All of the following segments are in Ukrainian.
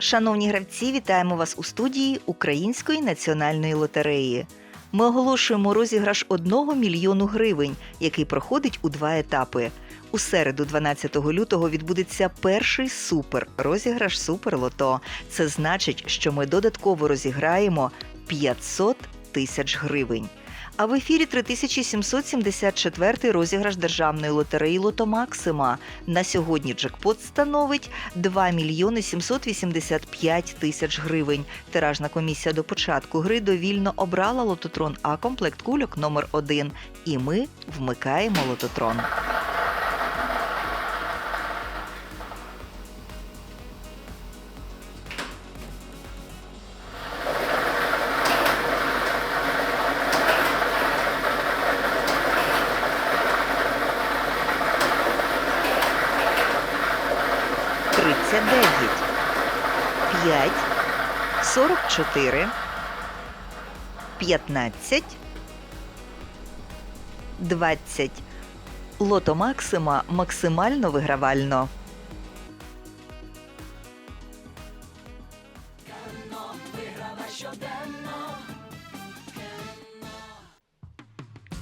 Шановні гравці, вітаємо вас у студії Української національної лотереї. Ми оголошуємо розіграш 1 мільйону гривень, який проходить у два етапи. У середу, 12 лютого, відбудеться перший супер розіграш Суперлото. Це значить, що ми додатково розіграємо 500 тисяч гривень. А в ефірі 3774 розіграш державної лотереї Лото Максима. На сьогодні джекпот становить 2 мільйони 785 тисяч гривень. Тиражна комісія до початку гри довільно обрала лототрон А комплект кульок номер 1 І ми вмикаємо лототрон. Тридцять дев'ять, п'ять, сорок чотири, п'ятнадцять, двадцять. Лото Максима максимально вигравально.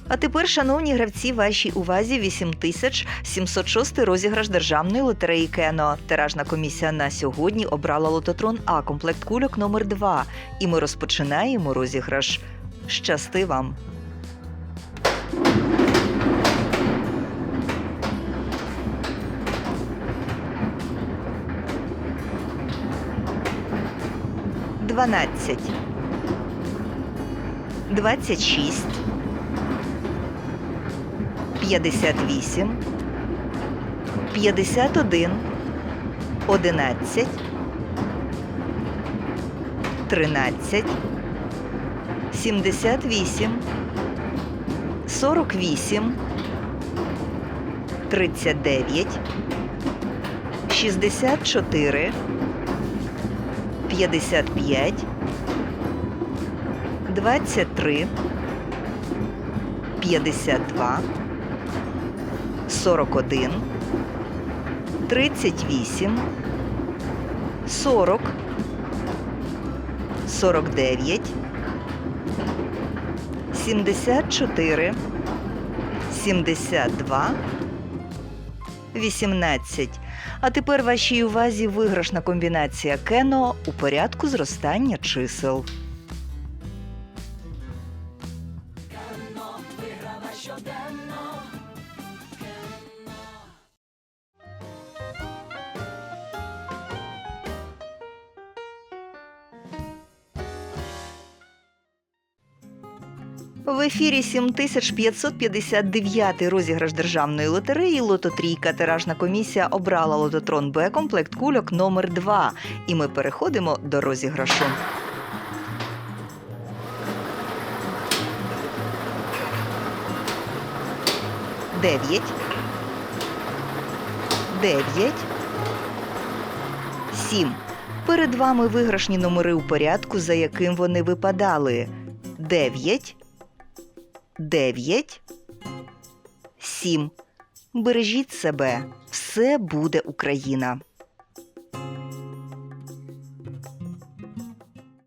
А тепер, шановні гравці, вашій увазі 8706 розіграш державної лотереї Кено. Тиражна комісія на сьогодні обрала лототрон А комплект кульок номер 2 І ми розпочинаємо розіграш. Щасти вам! Дванадцять. Двадцять шість. 58, 51, 11, 13, 78, 48, 39, 64, 55, 23, 52, 41, 38, 40, 49, 74, 72, 18. А тепер вашій увазі виграшна комбінація кено у порядку зростання чисел. В ефірі 7559 розіграш державної лотереї Лототрійка. Тиражна комісія обрала лототрон Б комплект кульок номер 2 І ми переходимо до розіграшу. Дев'ять. Дев'ять. Сім. Перед вами виграшні номери у порядку, за яким вони випадали. Дев'ять. 9, 7. Бережіть себе. Все буде Україна.